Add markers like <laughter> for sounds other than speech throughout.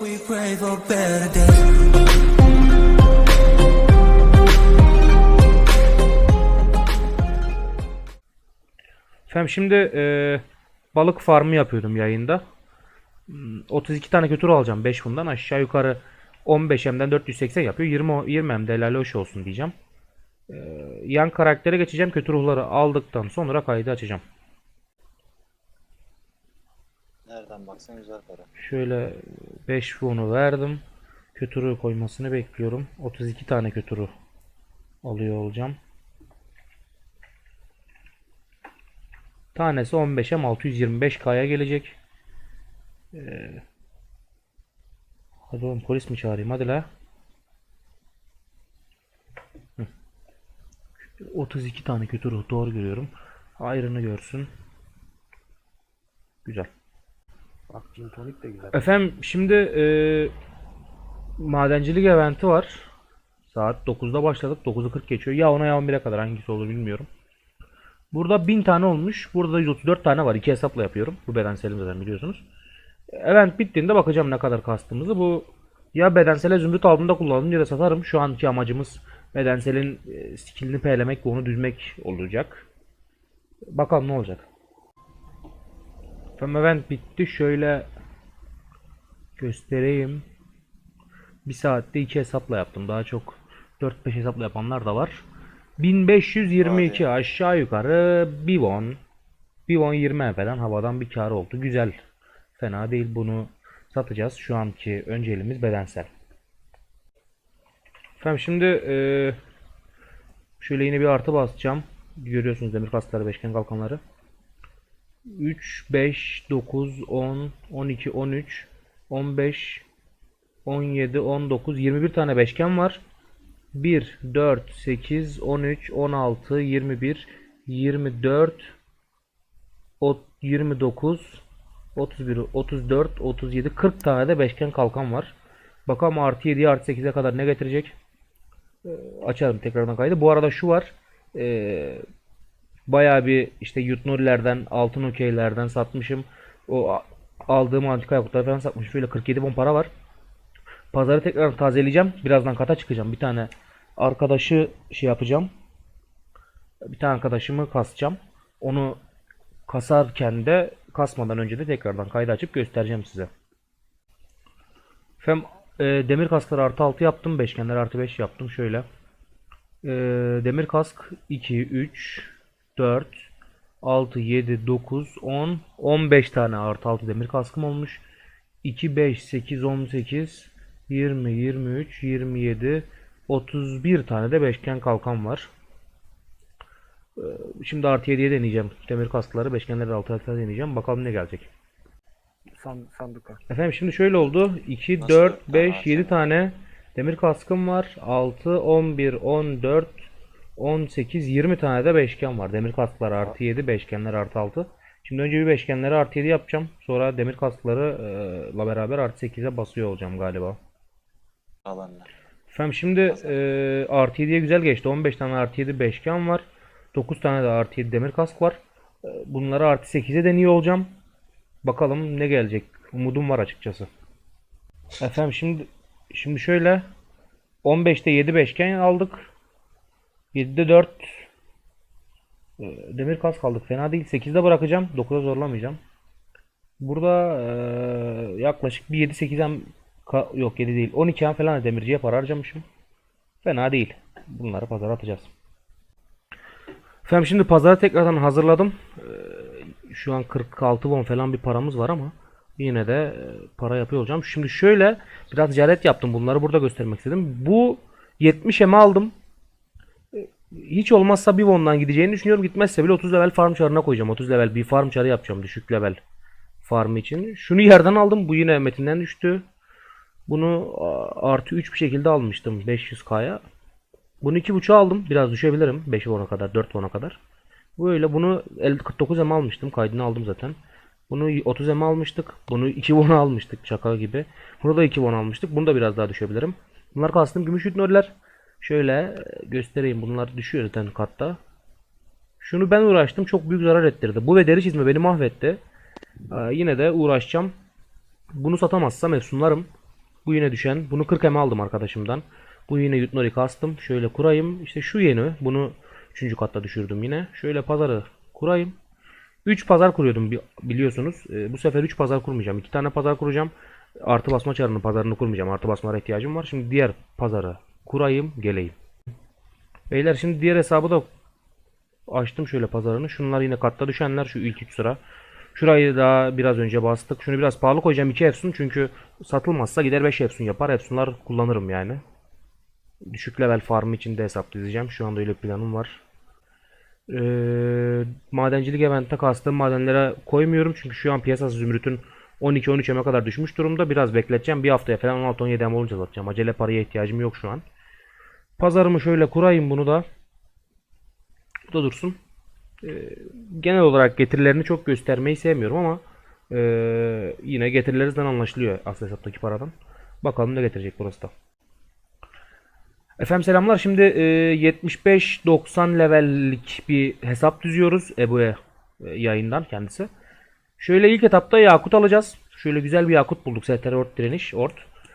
We pray for better days. Efendim şimdi e, balık farmı yapıyordum yayında. Hmm, 32 tane kötür alacağım 5 bundan aşağı yukarı 15 M'den 480 yapıyor. 20 20 M'de helal hoş olsun diyeceğim. E, yan karaktere geçeceğim. Kötü ruhları aldıktan sonra kaydı açacağım. Nereden baksan güzel para. Şöyle 5 fonu verdim. Kötü ruh koymasını bekliyorum. 32 tane kötü ruh alıyor olacağım. Tanesi 15'e 625K'ya gelecek. Ee, hadi oğlum polis mi çağırayım hadi la. Hı. 32 tane kötü ruh doğru görüyorum. Ayrını görsün. Güzel. Bak tonik de güzel. Efendim şimdi e, madencilik eventi var. Saat 9'da başladık. 9'u 40 geçiyor. Ya ona ya 11'e kadar hangisi olur bilmiyorum. Burada 1000 tane olmuş. Burada da 134 tane var. İki hesapla yapıyorum. Bu bedenselim zaten biliyorsunuz. Event bittiğinde bakacağım ne kadar kastığımızı. Bu ya bedensele zümrüt aldığımda kullanırım ya da satarım. Şu anki amacımız bedenselin e, skillini peylemek ve onu düzmek olacak. Bakalım ne olacak. Efendim event bitti. Şöyle göstereyim. Bir saatte iki hesapla yaptım. Daha çok 4-5 hesapla yapanlar da var. 1522 aşağı yukarı. Bir won 20 falan havadan bir kar oldu. Güzel. Fena değil. Bunu satacağız. Şu anki önceliğimiz bedensel. Efendim şimdi eee, şöyle yine bir artı basacağım. Görüyorsunuz demir kaskları, beşgen kalkanları. 3, 5, 9, 10, 12, 13, 15, 17, 19, 21 tane beşgen var. 1, 4, 8, 13, 16, 21, 24, ot- 29, 31, 34, 37, 40 tane de beşgen kalkan var. Bakalım artı 7'ye artı 8'e kadar ne getirecek? Ee, açarım tekrardan kaydı. Bu arada şu var. Ee, bayağı bir işte Yutnurilerden, altın okeylerden satmışım. O aldığım antika yakutları falan satmışım. Şöyle 47 bon para var. Pazarı tekrar tazeleyeceğim. Birazdan kata çıkacağım. Bir tane arkadaşı şey yapacağım. Bir tane arkadaşımı kasacağım. Onu kasarken de kasmadan önce de tekrardan kaydı açıp göstereceğim size. Efendim e, demir kaskları artı 6 yaptım. Beşgenler artı 5 yaptım. Şöyle. E, demir kask 2, 3, 4, 6, 7, 9, 10, 15 tane artı 6 demir kaskım olmuş. 2, 5, 8, 18, 20, 23, 27, 31 tane de beşgen kalkan var. Ee, Şimdi artı 7'ye deneyeceğim. Demir kaskları, beşgenleri altı altı deneyeceğim. Bakalım ne gelecek. San, sanduka. Efendim şimdi şöyle oldu. 2, Nasıl 4, dört tane 5, var 7 senin? tane demir kaskım var. 6, 11, 14, 18, 20 tane de beşgen var. Demir kasklar artı 7, beşgenler artı 6. Şimdi önce bir beşgenleri artı 7 yapacağım. Sonra demir kaskları e, beraber artı 8'e basıyor olacağım galiba. Alanlar. Efendim şimdi e, artı 7'ye güzel geçti. 15 tane artı 7 beşgen var. 9 tane de artı 7 demir kask var. E, bunları artı 8'e deniyor olacağım. Bakalım ne gelecek. Umudum var açıkçası. Efendim şimdi şimdi şöyle 15'te 7 beşgen aldık. 7'de 4 e, demir kask aldık. Fena değil. 8'de bırakacağım. 9'a zorlamayacağım. Burada e, yaklaşık bir 7-8'den ka- yok 7 değil 12 an falan da demirciye para harcamışım. Fena değil. Bunları pazara atacağız. Efendim şimdi pazara tekrardan hazırladım. Ee, şu an 46 won falan bir paramız var ama yine de e, para yapıyor olacağım. Şimdi şöyle biraz ticaret yaptım. Bunları burada göstermek istedim. Bu 70 eme aldım. Hiç olmazsa bir won'dan gideceğini düşünüyorum. Gitmezse bile 30 level farm çarına koyacağım. 30 level bir farm çarı yapacağım düşük level farm için. Şunu yerden aldım. Bu yine metinden düştü. Bunu artı 3 bir şekilde almıştım 500k'ya. Bunu 2.5'a aldım. Biraz düşebilirim. 5 won'a kadar, 4 won'a kadar. Böyle bunu 49 M almıştım. Kaydını aldım zaten. Bunu 30 M almıştık. Bunu 2 won'a almıştık şaka gibi. Bunu da 2 won almıştık. Bunu da biraz daha düşebilirim. Bunlar kastım gümüş hütnörler. Şöyle e, göstereyim. Bunlar düşüyor zaten katta. Şunu ben uğraştım. Çok büyük zarar ettirdi. Bu ve deri çizme beni mahvetti. Ee, yine de uğraşacağım. Bunu satamazsam efsunlarım. Bu yine düşen. Bunu 40 M aldım arkadaşımdan. Bu yine Yutnori kastım. Şöyle kurayım. İşte şu yeni. Bunu 3. katta düşürdüm yine. Şöyle pazarı kurayım. 3 pazar kuruyordum bi- biliyorsunuz. Ee, bu sefer 3 pazar kurmayacağım. 2 tane pazar kuracağım. Artı basma çarının pazarını kurmayacağım. Artı basmalara ihtiyacım var. Şimdi diğer pazarı kurayım, geleyim. Beyler şimdi diğer hesabı da açtım şöyle pazarını. Şunlar yine katta düşenler şu ilk 3 sıra. Şurayı da biraz önce bastık. Şunu biraz pahalı koyacağım 2 Efsun çünkü satılmazsa gider 5 Efsun yapar. Efsunlar kullanırım yani. Düşük level farm için de hesaplayacağım. Şu anda öyle planım var. Ee, madencilik event'te kastığım madenlere koymuyorum. Çünkü şu an piyasası zümrütün 12-13'e kadar düşmüş durumda. Biraz bekleteceğim. Bir haftaya falan 16-17 em olunca satacağım. Acele paraya ihtiyacım yok şu an. Pazarımı şöyle kurayım bunu da. Bu da dursun. Ee, genel olarak getirilerini çok göstermeyi sevmiyorum ama ee, yine getirilerimizden anlaşılıyor asıl hesaptaki paradan. Bakalım ne getirecek burası da. Efendim selamlar. Şimdi e, 75-90 levellik bir hesap düzüyoruz Ebu'ya e, yayından kendisi. Şöyle ilk etapta yakut alacağız. Şöyle güzel bir yakut bulduk. STR Ort direniş. Ort.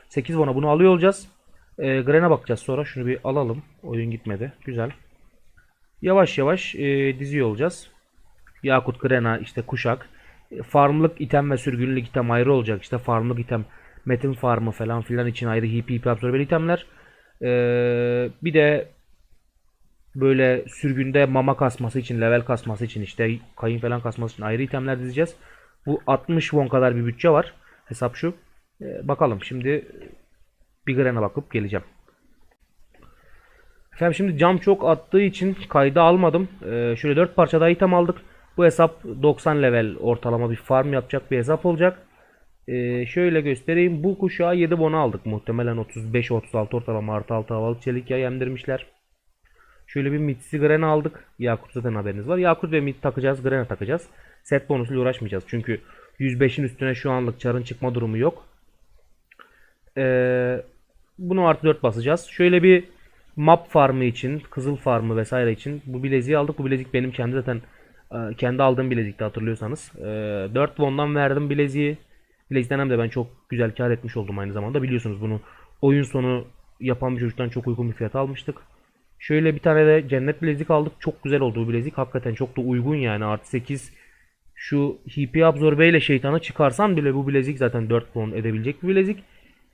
8 bona bunu alıyor olacağız. E, Gren'e bakacağız sonra. Şunu bir alalım. Oyun gitmedi. Güzel. Yavaş yavaş e, diziyor olacağız. Yakut, Grena, işte kuşak. E, Farmlık item ve sürgünlük item ayrı olacak. İşte farmlık item, metin farmı falan filan için ayrı hip hip absorbeli itemler. Ee, bir de böyle sürgünde mama kasması için, level kasması için işte kayın falan kasması için ayrı itemler dizeceğiz. Bu 60 won kadar bir bütçe var. Hesap şu. Ee, bakalım şimdi bir grene bakıp geleceğim. Efendim şimdi cam çok attığı için kayda almadım. Ee, şöyle 4 parça daha item aldık. Bu hesap 90 level ortalama bir farm yapacak bir hesap olacak. Ee, şöyle göstereyim. Bu kuşağı 7 bona aldık. Muhtemelen 35-36 ortalama artı 6 havalı çelik yay emdirmişler. Şöyle bir Mitsi Gren aldık. Yakut zaten haberiniz var. Yakut ve Mit takacağız. Gren'e takacağız. Set bonusuyla uğraşmayacağız. Çünkü 105'in üstüne şu anlık çarın çıkma durumu yok. Ee, bunu artı 4 basacağız. Şöyle bir map farmı için, kızıl farmı vesaire için bu bileziği aldık. Bu bilezik benim kendi zaten e, kendi aldığım bilezikti hatırlıyorsanız. Ee, 4 won'dan verdim bileziği. Bilezikten hem de ben çok güzel kar etmiş oldum aynı zamanda. Biliyorsunuz bunu oyun sonu yapan bir çocuktan çok uygun bir fiyata almıştık. Şöyle bir tane de cennet bilezik aldık. Çok güzel oldu bu bilezik. Hakikaten çok da uygun yani. Artı 8 şu HP absorbe ile şeytanı çıkarsan bile bu bilezik zaten 4 won edebilecek bir bilezik.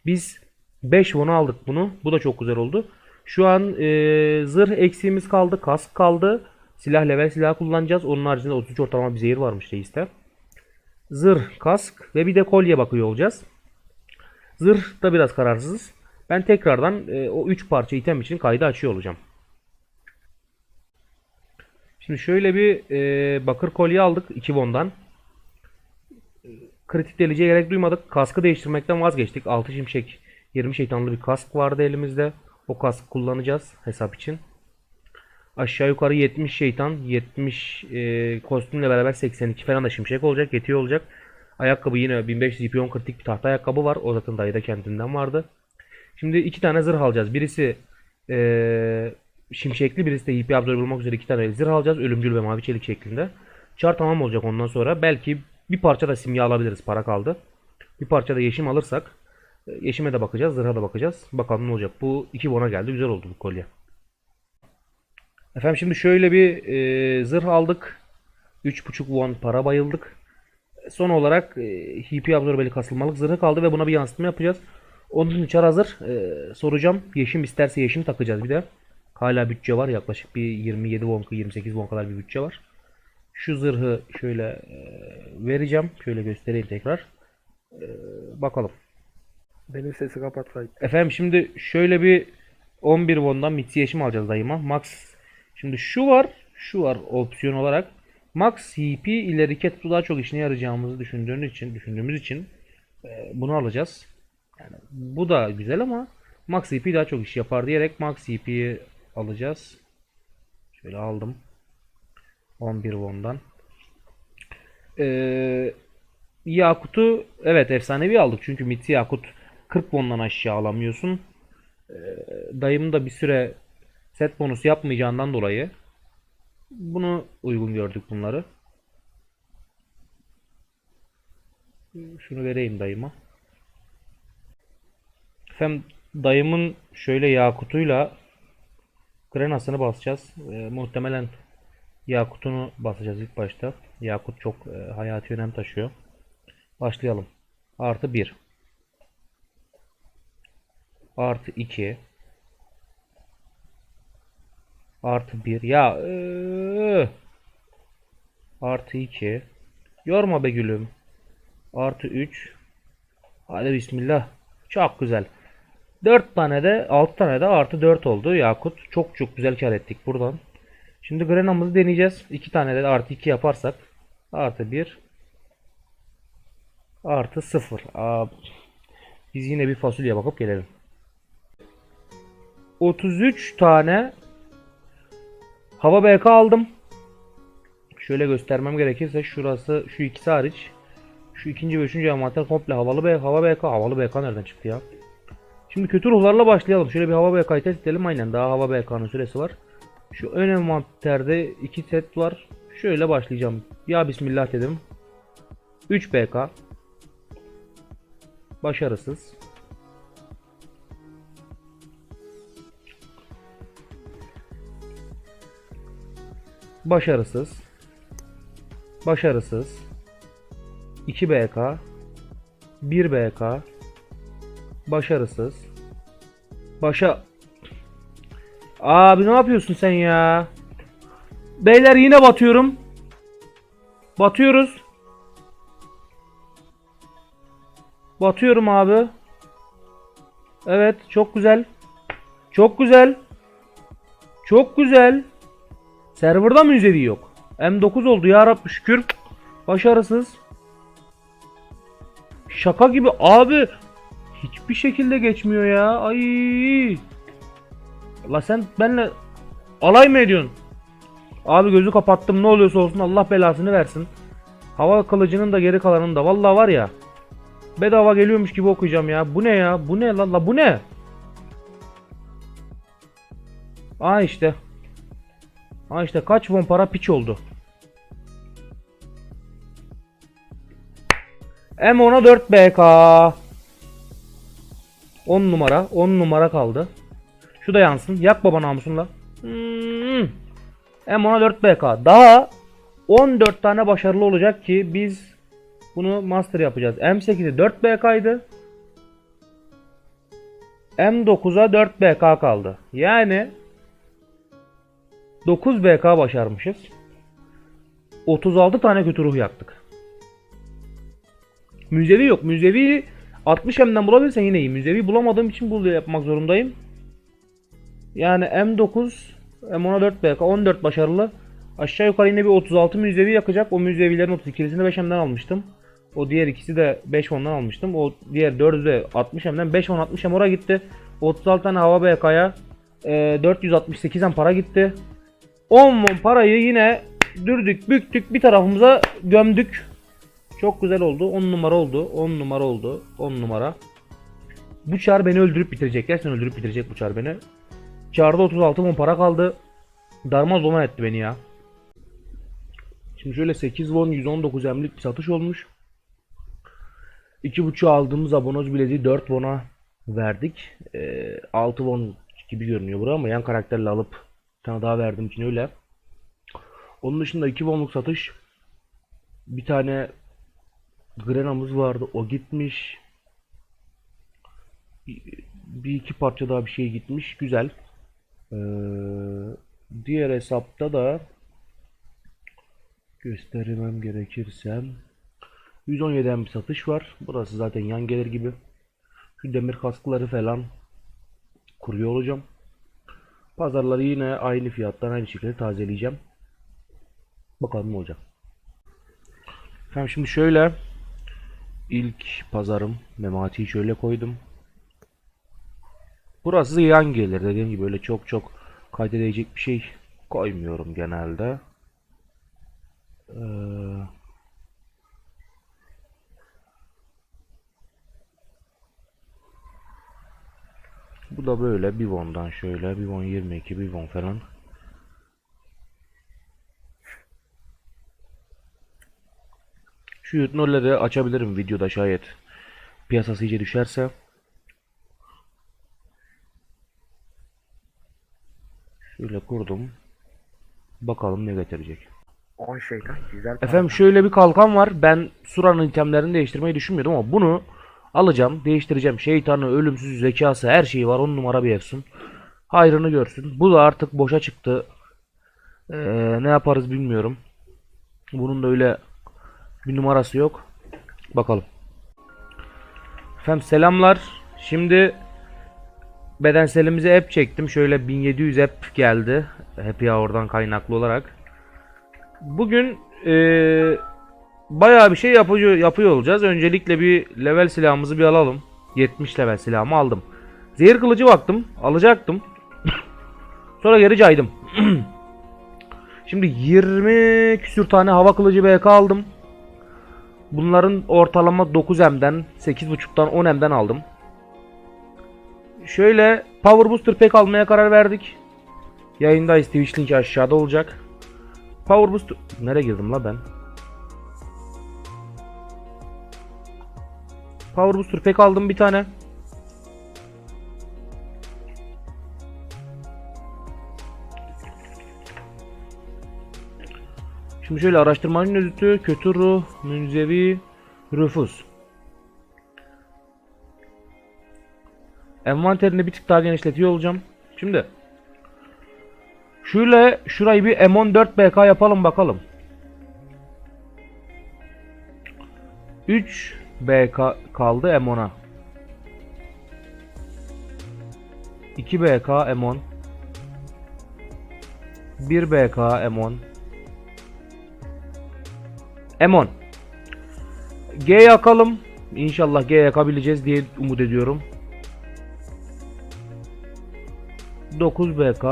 Biz 5 won'a aldık bunu. Bu da çok güzel oldu. Şu an e, zırh eksiğimiz kaldı. Kask kaldı. Silah level silah kullanacağız. Onun haricinde 33 ortalama bir zehir varmış reiste. Zırh, kask ve bir de kolye bakıyor olacağız. Zırh da biraz kararsızız. Ben tekrardan e, o 3 parça item için kaydı açıyor olacağım. Şimdi şöyle bir e, bakır kolye aldık 2 won'dan. Kritik deliciye gerek duymadık. Kaskı değiştirmekten vazgeçtik. 6 şimşek 20 şeytanlı bir kask vardı elimizde. O kask kullanacağız hesap için. Aşağı yukarı 70 şeytan, 70 e, kostümle beraber 82 falan da şimşek olacak, yetiyor olacak. Ayakkabı yine 1500 ipyon kritik bir tahta ayakkabı var. O zaten dayıda kendinden vardı. Şimdi iki tane zırh alacağız. Birisi e, şimşekli, birisi de hipi absorbe olmak üzere iki tane zırh alacağız. Ölümcül ve mavi çelik şeklinde. Çar tamam olacak ondan sonra. Belki bir parça da simya alabiliriz. Para kaldı. Bir parça da yeşim alırsak yeşime de bakacağız, zırha da bakacağız. Bakalım ne olacak. Bu iki bona geldi. Güzel oldu bu kolye. Efendim şimdi şöyle bir e, zırh aldık. 3.5 won para bayıldık. Son olarak e, HP absorbeli kasılmalık zırhı kaldı ve buna bir yansıtma yapacağız. Onun için çar hazır. E, soracağım. Yeşim isterse yeşim takacağız bir de. Hala bütçe var. Yaklaşık bir 27 won 28 won kadar bir bütçe var. Şu zırhı şöyle e, vereceğim. Şöyle göstereyim tekrar. E, bakalım. Benim sesi kapat Sait. Efendim şimdi şöyle bir 11 won'dan Mitsi yeşim alacağız dayıma. Max Şimdi şu var, şu var opsiyon olarak. Max CP ileri ketu daha çok işine yarayacağımızı düşündüğümüz için, düşündüğümüz için e, bunu alacağız. Yani bu da güzel ama Max CP daha çok iş yapar diyerek Max CP'yi alacağız. Şöyle aldım. 11 won'dan. Ee, Yakut'u evet efsanevi aldık çünkü Mitsi Yakut 40 won'dan aşağı alamıyorsun. Ee, dayım da bir süre set bonus yapmayacağından dolayı bunu uygun gördük bunları. Şunu vereyim dayıma. Efendim dayımın şöyle yakutuyla Grenas'ını basacağız. Ee, muhtemelen yakutunu basacağız ilk başta. Yakut çok e, hayati önem taşıyor. Başlayalım. Artı 1. Artı 2. Artı 1. Ya eee. Artı 2. Yorma be gülüm. Artı 3. Hadi bismillah. Çok güzel. 4 tane de 6 tane de artı 4 oldu Yakut. Çok çok güzel kar ettik buradan. Şimdi Grena'mızı deneyeceğiz. 2 tane de artı 2 yaparsak artı 1 artı 0. Aa, biz yine bir fasulye bakıp gelelim. 33 tane hava BK aldım. Şöyle göstermem gerekirse şurası şu ikisi hariç şu ikinci ve üçüncü envanter komple havalı B, hava BK. Havalı BK nereden çıktı ya? Şimdi kötü ruhlarla başlayalım. Şöyle bir hava BK'yı test edelim. Aynen daha hava BK'nın süresi var. Şu ön envanterde iki set var. Şöyle başlayacağım. Ya bismillah dedim. 3 BK. Başarısız. Başarısız. Başarısız. 2 BK. 1 BK. Başarısız. Başa... Abi ne yapıyorsun sen ya? Beyler yine batıyorum. Batıyoruz. Batıyorum abi. Evet çok güzel. Çok güzel. Çok güzel. Serverda mı üzevi yok? M9 oldu ya Rabbi şükür. Başarısız. Şaka gibi abi. Hiçbir şekilde geçmiyor ya. Ay. La sen benle alay mı ediyorsun? Abi gözü kapattım ne oluyorsa olsun Allah belasını versin. Hava kılıcının da geri kalanını da vallahi var ya. Bedava geliyormuş gibi okuyacağım ya. Bu ne ya? Bu ne la la bu ne? Aa işte. Aa işte kaç won para piç oldu. M10'a 4 BK. 10 numara. 10 numara kaldı. Şu da yansın. Yak baba namusunla. Hmm. M10'a 4 BK. Daha 14 tane başarılı olacak ki biz bunu master yapacağız. M8'e 4 BK'ydı. M9'a 4 BK kaldı. Yani 9 BK başarmışız. 36 tane kötü ruh yaktık. Müzevi yok. Müzevi 60 M'den bulabilirsen yine iyi. Müzevi bulamadığım için bu yapmak zorundayım. Yani M9 M10'a 4 BK 14 başarılı. Aşağı yukarı yine bir 36 müzevi yakacak. O müzevilerin 32'sini 5 M'den almıştım. O diğer ikisi de 5 M'den almıştım. O diğer 4'ü de 60 M'den 5 M 60 M oraya gitti. 36 tane hava BK'ya e, 468 M para gitti. 10 mon parayı yine dürdük büktük bir tarafımıza gömdük. Çok güzel oldu. 10 numara oldu. 10 numara oldu. 10 numara. Bu çar beni öldürüp bitirecek. Gerçekten öldürüp bitirecek bu çar beni. Çarda 36 mon para kaldı. Darma duman etti beni ya. Şimdi şöyle 8 won 119 emlik bir satış olmuş. 2.5 aldığımız abonoz bileziği 4 won'a verdik. Ee, 6 won gibi görünüyor bura ama yan karakterle alıp bir tane daha verdim için öyle. Onun dışında 2 wonluk satış. Bir tane Grena'mız vardı. O gitmiş. Bir iki parça daha bir şey gitmiş. Güzel. Ee, diğer hesapta da göstermem gerekirse 117'den bir satış var. Burası zaten yan gelir gibi. Şu demir kaskları falan kuruyor olacağım. Pazarları yine aynı fiyattan aynı şekilde tazeleyeceğim. Bakalım ne olacak. Tamam şimdi şöyle ilk pazarım Memati'yi şöyle koydum. Burası yan gelir dediğim gibi öyle çok çok kaydedecek bir şey koymuyorum genelde. Ee, Bu da böyle Bivon'dan şöyle Bivon 22 Bivon falan. Şu yutnorları açabilirim videoda şayet piyasası iyice düşerse. Şöyle kurdum. Bakalım ne getirecek. 10 şeytan güzel. Efendim şöyle bir kalkan var. Ben Sura'nın itemlerini değiştirmeyi düşünmüyordum ama bunu alacağım, değiştireceğim. Şeytanı, ölümsüz zekası, her şeyi var. 10 numara bir efsun. Hayrını görsün. Bu da artık boşa çıktı. Ee, ne yaparız bilmiyorum. Bunun da öyle bir numarası yok. Bakalım. Efendim selamlar. Şimdi bedenselimize app çektim. Şöyle 1700 app geldi. Happy Hour'dan kaynaklı olarak. Bugün eee bayağı bir şey yapıyor, yapıyor olacağız. Öncelikle bir level silahımızı bir alalım. 70 level silahımı aldım. Zehir kılıcı baktım. Alacaktım. <laughs> Sonra geri caydım. <clears throat> Şimdi 20 küsür tane hava kılıcı BK aldım. Bunların ortalama 9M'den, 8.5'tan 10M'den aldım. Şöyle Power Booster Pack almaya karar verdik. Yayındayız. Twitch linki aşağıda olacak. Power Booster... Nereye girdim la ben? Power Booster Pack aldım bir tane. Şimdi şöyle araştırmacının özütü, kötü ruh, münzevi, rüfus. Envanterini bir tık daha genişletiyor olacağım. Şimdi şöyle şurayı bir M14 BK yapalım bakalım. 3 BK kaldı M10'a. 2 BK M10. 1 BK M10. M10. G yakalım. İnşallah G yakabileceğiz diye umut ediyorum. 9 BK.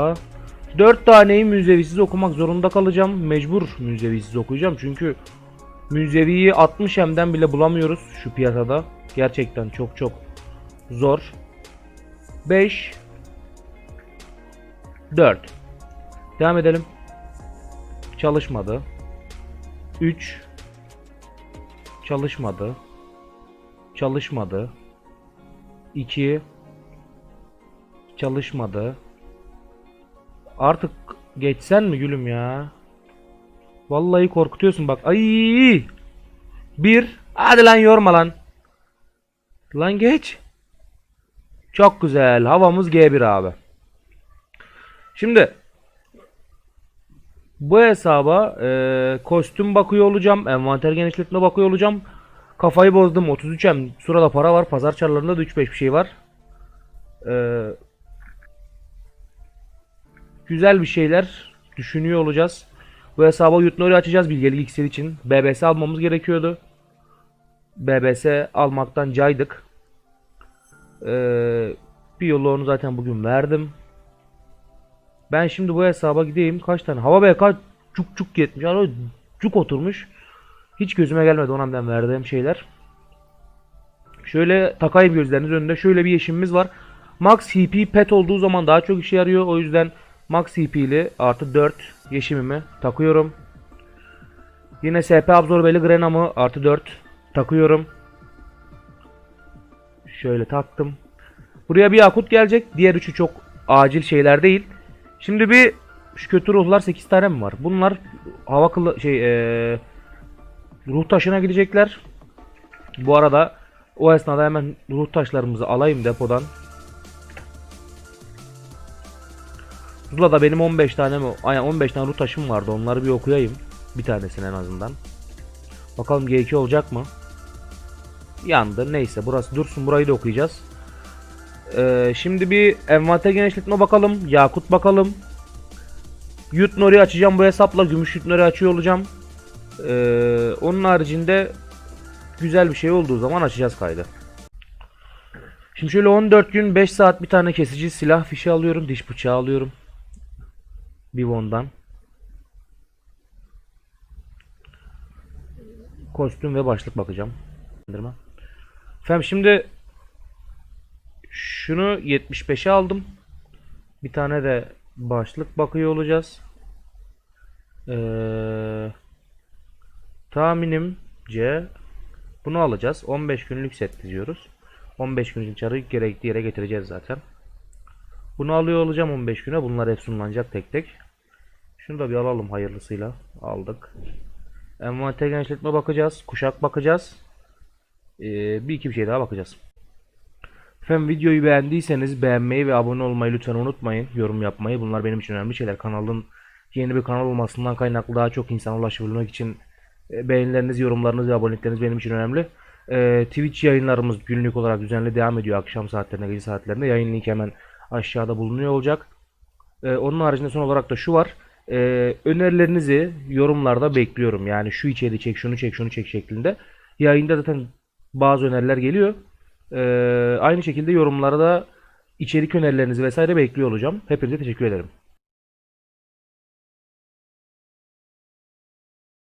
4 taneyi münzevisiz okumak zorunda kalacağım. Mecbur münzevisiz okuyacağım. Çünkü münzeviyi 60 M'den bile bulamıyoruz şu piyasada. Gerçekten çok çok zor. 5 4 Devam edelim. Çalışmadı. 3 Çalışmadı. Çalışmadı. 2 Çalışmadı. Artık geçsen mi gülüm ya? Vallahi korkutuyorsun bak. Ay! Bir. Hadi lan yorma lan. Lan geç. Çok güzel. Havamız G1 abi. Şimdi bu hesaba e, kostüm bakıyor olacağım. Envanter genişletme bakıyor olacağım. Kafayı bozdum. 33M. Surada para var. Pazar çarlarında da 3-5 bir şey var. Eee güzel bir şeyler düşünüyor olacağız. Bu hesaba Yutnori açacağız bilgelik iksir için. BBS almamız gerekiyordu. BBS almaktan caydık. Ee, bir yolu onu zaten bugün verdim. Ben şimdi bu hesaba gideyim. Kaç tane? Hava BK cuk cuk yetmiş. Yani cuk oturmuş. Hiç gözüme gelmedi onamdan verdiğim şeyler. Şöyle takayım gözleriniz önünde. Şöyle bir yeşimimiz var. Max HP pet olduğu zaman daha çok işe yarıyor. O yüzden Max CP'li artı 4 yeşimimi takıyorum. Yine SP absorbeli Grenam'ı artı 4 takıyorum. Şöyle taktım. Buraya bir yakut gelecek. Diğer üçü çok acil şeyler değil. Şimdi bir şu kötü ruhlar 8 tane mi var? Bunlar hava kılı şey ee, ruh taşına gidecekler. Bu arada o esnada hemen ruh taşlarımızı alayım depodan. Zula'da benim 15 tane mi? Aynen 15 tane ruh taşım vardı. Onları bir okuyayım. Bir tanesini en azından. Bakalım G2 olacak mı? Yandı. Neyse burası dursun. Burayı da okuyacağız. Ee, şimdi bir envanter genişletme bakalım. Yakut bakalım. Yutnori açacağım bu hesapla. Gümüş Yutnori açıyor olacağım. Ee, onun haricinde güzel bir şey olduğu zaman açacağız kaydı. Şimdi şöyle 14 gün 5 saat bir tane kesici silah fişi alıyorum. Diş bıçağı alıyorum. Bivon'dan. Kostüm ve başlık bakacağım. Efendim şimdi şunu 75'e aldım. Bir tane de başlık bakıyor olacağız. Ee, tahminimce bunu alacağız. 15 günlük set diyoruz. 15 gün için çarı gerektiği yere getireceğiz zaten. Bunu alıyor olacağım 15 güne. Bunlar efsunlanacak tek tek. Şunu da bir alalım hayırlısıyla. Aldık. Envanter genişletme bakacağız. Kuşak bakacağız. Ee, bir iki bir şey daha bakacağız. Efendim videoyu beğendiyseniz beğenmeyi ve abone olmayı lütfen unutmayın. Yorum yapmayı. Bunlar benim için önemli şeyler. Kanalın yeni bir kanal olmasından kaynaklı daha çok insana ulaşabilmek için e, beğenileriniz, yorumlarınız ve abonelikleriniz benim için önemli. E, Twitch yayınlarımız günlük olarak düzenli devam ediyor. Akşam saatlerinde, gece saatlerinde. Yayın linki hemen aşağıda bulunuyor olacak. E, onun haricinde son olarak da şu var. E, önerilerinizi yorumlarda bekliyorum. Yani şu içeri çek, şunu çek, şunu çek şeklinde. Yayında zaten bazı öneriler geliyor. E, aynı şekilde yorumlarda içerik önerilerinizi vesaire bekliyor olacağım. Hepinize teşekkür ederim.